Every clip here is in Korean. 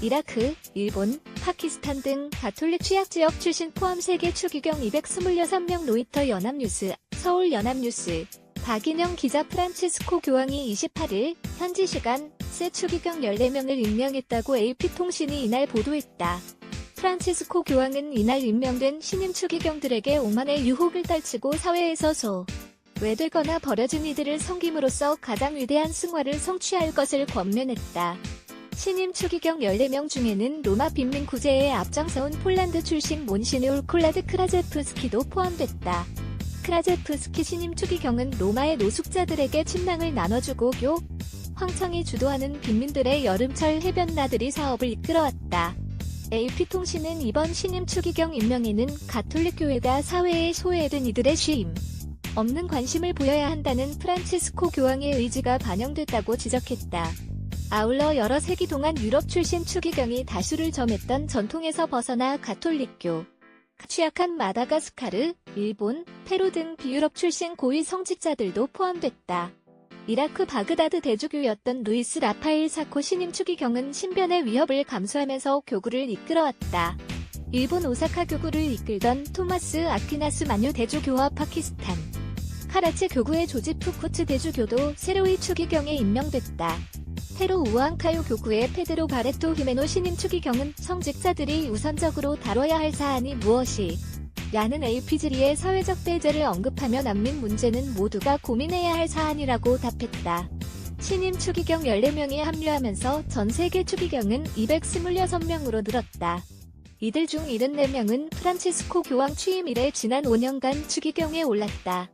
이라크, 일본, 파키스탄 등 가톨릭 취약 지역 출신 포함 세계 추기경 226명 로이터 연합뉴스, 서울 연합뉴스, 박인영 기자 프란치스코 교황이 28일 현지 시간 새 추기경 14명을 임명했다고 AP통신이 이날 보도했다. 프란치스코 교황은 이날 임명된 신임 추기경들에게 오만의 유혹을 떨치고 사회에서 소, 외되거나 버려진 이들을 섬김으로써 가장 위대한 승화를 성취할 것을 권면했다. 신임 추기경 14명 중에는 로마 빈민 구제에 앞장서온 폴란드 출신 몬시네올 콜라드 크라제프스키도 포함됐다. 크라제프스키 신임 추기경은 로마의 노숙자들에게 침낭을 나눠주고 교, 황청이 주도하는 빈민들의 여름철 해변 나들이 사업을 이끌어왔다. AP통신은 이번 신임 추기경 임명에는 가톨릭 교회가 사회에 소외된 이들의 쉼, 없는 관심을 보여야 한다는 프란치스코 교황의 의지가 반영됐다고 지적했다. 아울러 여러 세기 동안 유럽 출신 추기경이 다수를 점했던 전통에서 벗어나 가톨릭교, 취약한 마다가스카르, 일본, 페루 등 비유럽 출신 고위 성직자들도 포함됐다. 이라크 바그다드 대주교였던 루이스 라파엘 사코 신임 추기경은 신변의 위협을 감수하면서 교구를 이끌어왔다. 일본 오사카 교구를 이끌던 토마스 아퀴나스 마뉴 대주교와 파키스탄, 카라치 교구의 조지 푸쿠츠 대주교도 새로이 추기경에 임명됐다. 페루 우앙카요 교구의 페드로 바레토 히메노 신임 추기경은 성직자들이 우선적으로 다뤄야 할 사안이 무엇이 야는 에이피즈리의 사회적 배제를 언급하며 난민 문제는 모두가 고민해야 할 사안이라고 답했다. 신임 추기경 14명이 합류하면서 전 세계 추기경은 226명으로 늘었다. 이들 중 74명은 프란치스코 교황 취임 이래 지난 5년간 추기경에 올랐다.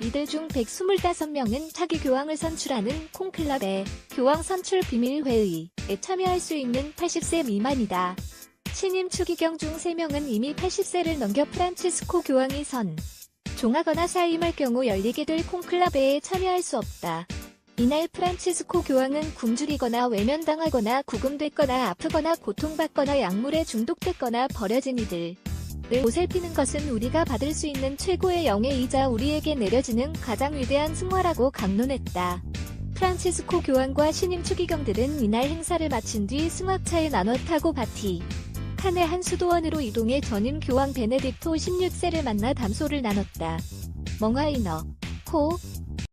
이들 중 125명은 차기 교황을 선출하는 콩클럽의 교황 선출 비밀회의에 참여할 수 있는 80세 미만이다. 신임 추기경 중 3명은 이미 80세를 넘겨 프란치스코 교황이 선, 종하거나 사임할 경우 열리게 될 콩클라베에 참여할 수 없다. 이날 프란치스코 교황은 굶주리거나 외면당하거나 구금됐거나 아프거나 고통받거나 약물에 중독됐거나 버려진 이들, 을 보살피는 것은 우리가 받을 수 있는 최고의 영예이자 우리에게 내려지는 가장 위대한 승화라고 강론했다. 프란치스코 교황과 신임 추기경들은 이날 행사를 마친 뒤 승합차에 나눠 타고 바티. 칸의 한 수도원으로 이동해 전임 교황 베네딕토 16세를 만나 담소를 나눴다. 멍하이너, 코,